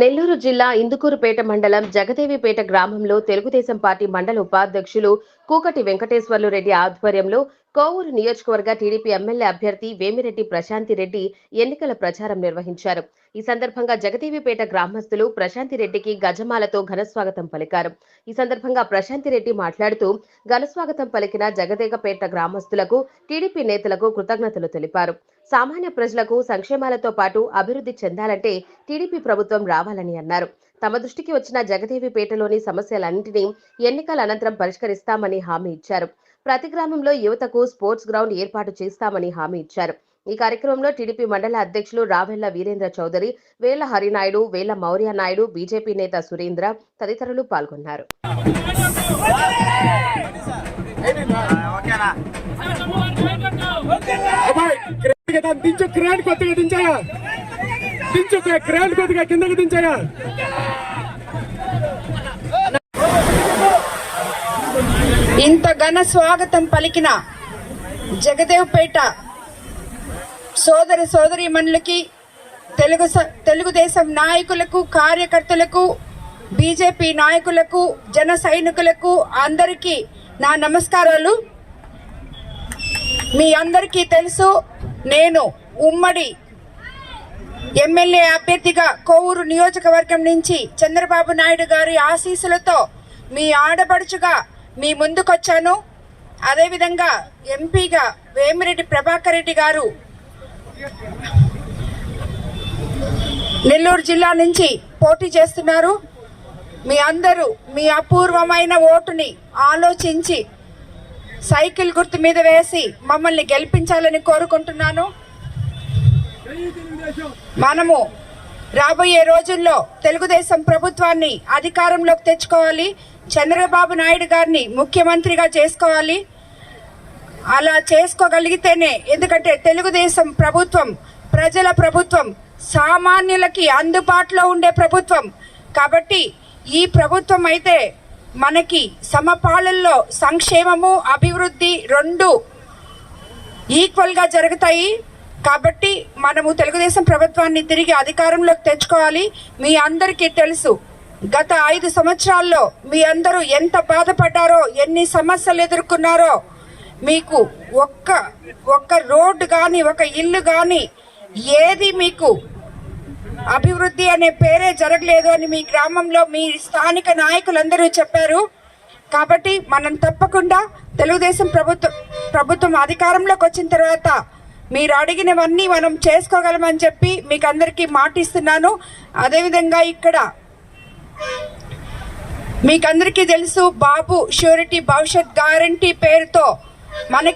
నెల్లూరు జిల్లా ఇందుకూరుపేట మండలం జగదేవిపేట గ్రామంలో తెలుగుదేశం పార్టీ మండల ఉపాధ్యక్షులు కూకటి వెంకటేశ్వర్లు రెడ్డి ఆధ్వర్యంలో కోవూరు నియోజకవర్గ టీడీపీ ఎమ్మెల్యే అభ్యర్థి వేమిరెడ్డి ప్రశాంతి రెడ్డి ఎన్నికల ప్రచారం నిర్వహించారు. ఈ సందర్భంగా జగదేవిపేట గ్రామస్తులు ప్రశాంతి రెడ్డికి గజమాలతో ఘనస్వాగతం పలికారు. ఈ సందర్భంగా ప్రశాంతి రెడ్డి మాట్లాడుతూ ఘనస్వాగతం పలికిన జగదేగపేట గ్రామస్తులకు టీడీపీ నేతలకు కృతజ్ఞతలు తెలిపారు. సామాన్య ప్రజలకు సంక్షేమాలతో పాటు అభివృద్ధి చెందాలంటే టీడీపీ ప్రభుత్వం రావాలని అన్నారు. తమ దృష్టికి వచ్చిన జగదేవిపేటలోని సమస్యలన్నింటినీ ఎన్నికల అనంతరం పరిష్కరిస్తామని హామీ ఇచ్చారు. ప్రతి గ్రామంలో యువతకు స్పోర్ట్స్ గ్రౌండ్ ఏర్పాటు చేస్తామని హామీ ఇచ్చారు. ఈ కార్యక్రమంలో టీడీపీ మండల అధ్యక్షులు రావెల్ల వీరేంద్ర చౌదరి వేల హరినాయుడు వేల మౌర్య నాయుడు బీజేపీ నేత సురేంద్ర తదితరులు పాల్గొన్నారు. ఓకేనా? క్రేన్ కదా దించు క్రేన్ కొద్దిగా దించాయా? దించు క్రేన్ కొద్దిగా కిందకి దించాయా? ఇంత ఘన స్వాగతం పలికిన జగదేవ్పేట సోదర సోదరీమణులకి తెలుగు తెలుగుదేశం నాయకులకు కార్యకర్తలకు బీజేపీ నాయకులకు జన సైనికులకు అందరికీ నా నమస్కారాలు. మీ అందరికీ తెలుసు నేను ఉమ్మడి ఎమ్మెల్యే అభ్యర్థిగా కోవూరు నియోజకవర్గం నుంచి చంద్రబాబు నాయుడు గారి ఆశీస్సులతో మీ ఆడపడుచుగా మీ ముందుకొచ్చాను. అదేవిధంగా ఎంపీగా వేమిరెడ్డి ప్రభాకర్ రెడ్డి గారు నెల్లూరు జిల్లా నుంచి పోటీ చేస్తున్నారు. మీ అందరూ మీ అపూర్వమైన ఓటుని ఆలోచించి సైకిల్ గుర్తు మీద వేసి మమ్మల్ని గెలిపించాలని కోరుకుంటున్నాను. మనము రాబోయే రోజుల్లో తెలుగుదేశం ప్రభుత్వాన్ని అధికారంలోకి తెచ్చుకోవాలి. చంద్రబాబు నాయుడు గారిని ముఖ్యమంత్రిగా చేసుకోవాలి. అలా చేసుకోగలిగితేనే ఎందుకంటే తెలుగుదేశం ప్రభుత్వం ప్రజల ప్రభుత్వం సామాన్యులకి అందుబాటులో ఉండే ప్రభుత్వం. కాబట్టి ఈ ప్రభుత్వం అయితే మనకి సమపాలల్లో సంక్షేమము అభివృద్ధి రెండు ఈక్వల్గా జరుగుతాయి. కాబట్టి మనము తెలుగుదేశం ప్రభుత్వాన్ని తిరిగి అధికారంలోకి తెచ్చుకోవాలి. మీ అందరికీ తెలుసు గత ఐదు సంవత్సరాల్లో మీ అందరూ ఎంత బాధపడ్డారో ఎన్ని సమస్యలు ఎదుర్కొన్నారో మీకు ఒక్క ఒక్క రోడ్డు కానీ ఒక ఇల్లు కానీ ఏది మీకు అభివృద్ధి అనే పేరే జరగలేదు అని మీ గ్రామంలో మీ స్థానిక నాయకులందరూ చెప్పారు. కాబట్టి మనం తప్పకుండా తెలుగుదేశం ప్రభుత్వం ప్రభుత్వం అధికారంలోకి వచ్చిన తర్వాత మీరు అడిగినవన్నీ మనం చేసుకోగలమని చెప్పి మీకు అందరికీ మాటిస్తున్నాను. అదేవిధంగా ఇక్కడ మీకందరికీ తెలుసు బాబు ష్యూరిటీ భవిష్యత్ గ్యారంటీ పేరుతో మనకి